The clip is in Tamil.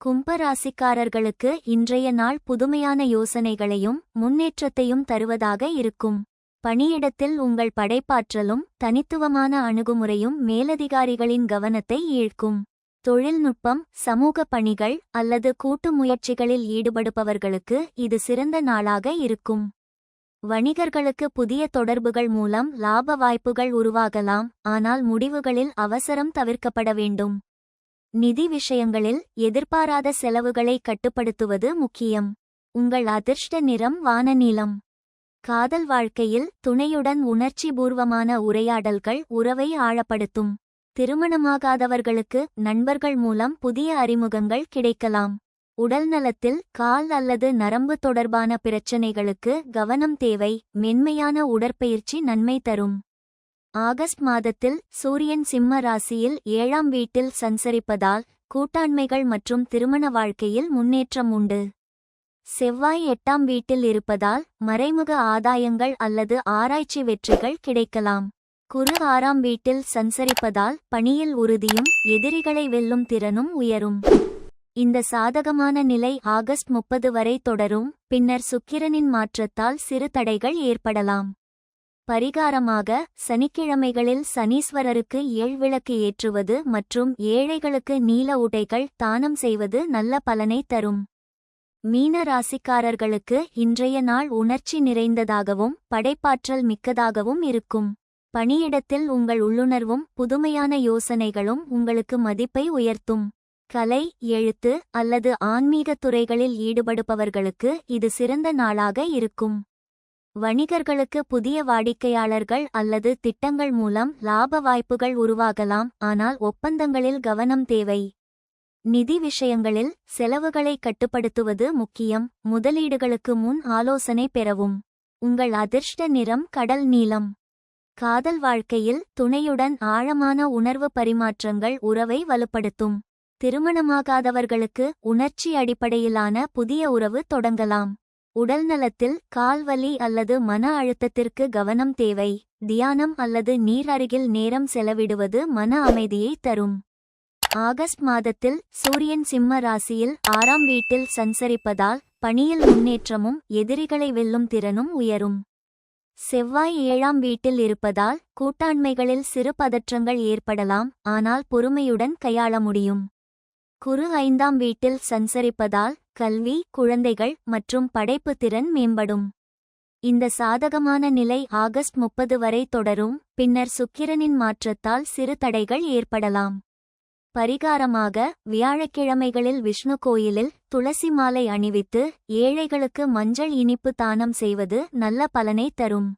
கும்பராசிக்காரர்களுக்கு இன்றைய நாள் புதுமையான யோசனைகளையும் முன்னேற்றத்தையும் தருவதாக இருக்கும். பணியிடத்தில் உங்கள் படைப்பாற்றலும் தனித்துவமான அணுகுமுறையும் மேலதிகாரிகளின் கவனத்தை ஈழ்க்கும் தொழில்நுட்பம் சமூக பணிகள் அல்லது கூட்டு முயற்சிகளில் ஈடுபடுபவர்களுக்கு இது சிறந்த நாளாக இருக்கும். வணிகர்களுக்கு புதிய தொடர்புகள் மூலம் லாப வாய்ப்புகள் உருவாகலாம் ஆனால் முடிவுகளில் அவசரம் தவிர்க்கப்பட வேண்டும். நிதி விஷயங்களில் எதிர்பாராத செலவுகளை கட்டுப்படுத்துவது முக்கியம். உங்கள் அதிர்ஷ்ட நிறம் வானநீளம் காதல் வாழ்க்கையில் துணையுடன் உணர்ச்சிபூர்வமான உரையாடல்கள் உறவை ஆழப்படுத்தும். திருமணமாகாதவர்களுக்கு நண்பர்கள் மூலம் புதிய அறிமுகங்கள் கிடைக்கலாம். உடல்நலத்தில் கால் அல்லது நரம்பு தொடர்பான பிரச்சனைகளுக்கு கவனம் தேவை. மென்மையான உடற்பயிற்சி நன்மை தரும். ஆகஸ்ட் மாதத்தில் சூரியன் சிம்ம ராசியில் ஏழாம் வீட்டில் சஞ்சரிப்பதால் கூட்டாண்மைகள் மற்றும் திருமண வாழ்க்கையில் முன்னேற்றம் உண்டு. செவ்வாய் எட்டாம் வீட்டில் இருப்பதால் மறைமுக ஆதாயங்கள் அல்லது ஆராய்ச்சி வெற்றிகள் கிடைக்கலாம். குரு ஆறாம் வீட்டில் சஞ்சரிப்பதால் பணியில் உறுதியும் எதிரிகளை வெல்லும் திறனும் உயரும். இந்த சாதகமான நிலை ஆகஸ்ட் முப்பது வரை தொடரும் பின்னர் சுக்கிரனின் மாற்றத்தால் சிறு தடைகள் ஏற்படலாம். பரிகாரமாக சனிக்கிழமைகளில் சனீஸ்வரருக்கு ஏழ்விளக்கு ஏற்றுவது மற்றும் ஏழைகளுக்கு நீல உடைகள் தானம் செய்வது நல்ல பலனை தரும். மீன ராசிக்காரர்களுக்கு இன்றைய நாள் உணர்ச்சி நிறைந்ததாகவும் படைப்பாற்றல் மிக்கதாகவும் இருக்கும். பணியிடத்தில் உங்கள் உள்ளுணர்வும் புதுமையான யோசனைகளும் உங்களுக்கு மதிப்பை உயர்த்தும். கலை எழுத்து அல்லது ஆன்மீகத் துறைகளில் ஈடுபடுபவர்களுக்கு இது சிறந்த நாளாக இருக்கும். வணிகர்களுக்கு புதிய வாடிக்கையாளர்கள் அல்லது திட்டங்கள் மூலம் லாப வாய்ப்புகள் உருவாகலாம் ஆனால் ஒப்பந்தங்களில் கவனம் தேவை. நிதி விஷயங்களில் செலவுகளை கட்டுப்படுத்துவது முக்கியம். முதலீடுகளுக்கு முன் ஆலோசனை பெறவும். உங்கள் அதிர்ஷ்ட நிறம் கடல் நீளம். காதல் வாழ்க்கையில் துணையுடன் ஆழமான உணர்வு பரிமாற்றங்கள் உறவை வலுப்படுத்தும். திருமணமாகாதவர்களுக்கு உணர்ச்சி அடிப்படையிலான புதிய உறவு தொடங்கலாம். உடல்நலத்தில் கால்வலி அல்லது மன அழுத்தத்திற்கு கவனம் தேவை. தியானம் அல்லது நீர் அருகில் நேரம் செலவிடுவது மன அமைதியை தரும். ஆகஸ்ட் மாதத்தில் சூரியன் சிம்ம ராசியில் ஆறாம் வீட்டில் சஞ்சரிப்பதால் பணியில் முன்னேற்றமும் எதிரிகளை வெல்லும் திறனும் உயரும். செவ்வாய் ஏழாம் வீட்டில் இருப்பதால் கூட்டாண்மைகளில் சிறு பதற்றங்கள் ஏற்படலாம் ஆனால் பொறுமையுடன் கையாள முடியும். குரு ஐந்தாம் வீட்டில் சஞ்சரிப்பதால் கல்வி குழந்தைகள் மற்றும் படைப்பு திறன் மேம்படும். இந்த சாதகமான நிலை ஆகஸ்ட் முப்பது வரை தொடரும் பின்னர் சுக்கிரனின் மாற்றத்தால் சிறு தடைகள் ஏற்படலாம். பரிகாரமாக வியாழக்கிழமைகளில் விஷ்ணு கோயிலில் துளசி மாலை அணிவித்து ஏழைகளுக்கு மஞ்சள் இனிப்பு தானம் செய்வது நல்ல பலனை தரும்.